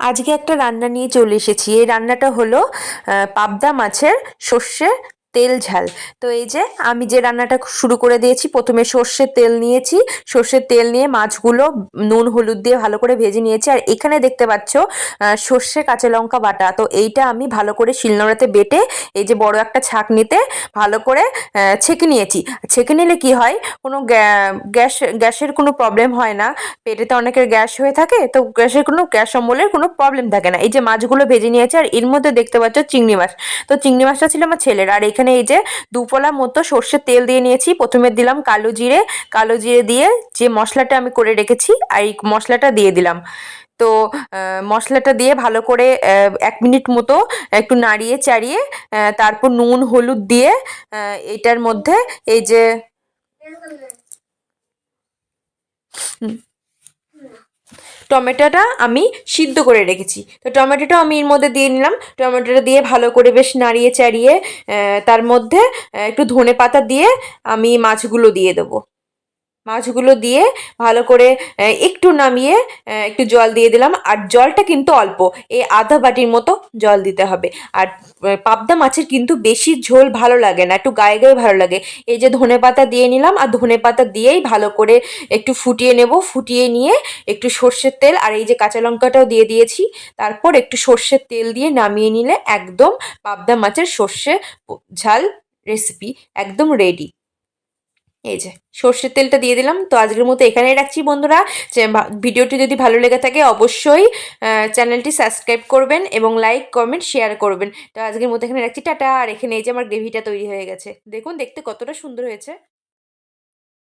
আজকে একটা রান্না নিয়ে চলে এসেছি। এই রান্নাটা হলো পাবদা মাছের সর্ষে তেল, ঝাল। তো এই যে আমি যে রান্নাটা শুরু করে দিয়েছি, প্রথমে সর্ষের তেল নিয়েছি। সর্ষের তেল নিয়ে মাছগুলো নুন, হলুদ দিয়ে ভালো করে ভেজে নিয়েছি। আর এখানে দেখতে পাচ্ছ সর্ষে কাঁচা লঙ্কা বাটা। তো এইটা আমি ভালো করে শিলনোড়াতে বেটে এই যে বড় একটা ছাঁকনিতে ভালো করে ছেঁকে নিয়েছি। ছেঁকে নিলে কি হয়, কোনো গ্যা- গ্যাস, গ্যাসের কোনো প্রবলেম হয় না। পেটেতে অনেকের গ্যাস হয়ে থাকে, তো গ্যাসের কোনো, গ্যাস অম্বলের কোনো প্রবলেম থাকে না। এই যে মাছগুলো ভেজে নিয়েছে, আর এর মধ্যে দেখতে পাচ্ছ চিংড়ি মাছ। তো চিংড়ি মাছটা ছিল আমার ছেলের। আর এখানে এই যে দুপলা মতো সর্ষের তেল দিয়ে নিয়েছি। প্রথমে দিলাম কালো জিরে। কালো জিরে দিয়ে যে মশলাটা আমি করে রেখেছি, আর এই মশলাটা দিয়ে দিলাম। তো মশলাটা দিয়ে ভালো করে এক মিনিট মতো একটু নাড়িয়ে চাড়িয়ে তারপর নুন, হলুদ দিয়ে এটার মধ্যে এই যে টমেটোটা আমি সিদ্ধ করে রেখেছি। তো টমেটোটা আমি এর মধ্যে দিয়ে নিলাম। টমেটোটা দিয়ে ভালো করে বেশ নাড়িয়ে চাড়িয়ে তার মধ্যে একটু ধনে পাতা দিয়ে আমি মাছগুলো দিয়ে দেবো। মাছগুলো দিয়ে ভালো করে একটু নামিয়ে একটু জল দিয়ে দিলাম। আর জলটা কিন্তু অল্প, এই আধা বাটির মতো জল দিতে হবে। আর পাবদা মাছের কিন্তু বেশি ঝোল ভালো লাগে না, একটু গায়ে গায়ে ভালো লাগে। এই যে ধনে পাতা দিয়ে নিলাম, আর ধনে পাতা দিয়েই ভালো করে একটু ফুটিয়ে নেব। ফুটিয়ে নিয়ে একটু সর্ষের তেল, আর এই যে কাঁচা লঙ্কাটাও দিয়ে দিয়েছি। তারপর একটু সর্ষের তেল দিয়ে নামিয়ে নিলে একদম পাবদা মাছের সর্ষে ঝাল রেসিপি একদম রেডি। এই যে, সর্ষের তেলটা দিয়ে দিলাম। তো আজকের মতো এখানেই রাখছি বন্ধুরা। যে ভিডিওটি যদি ভালো লেগে থাকে অবশ্যই চ্যানেলটি সাবস্ক্রাইব করবেন এবং লাইক, কমেন্ট, শেয়ার করবেন। তো আজকের মতো এখানে রাখছি। টাটা। আর এখানে এই যে আমার গ্রেভিটা তৈরি হয়ে গেছে। দেখুন, দেখতে কতটা সুন্দর হয়েছে।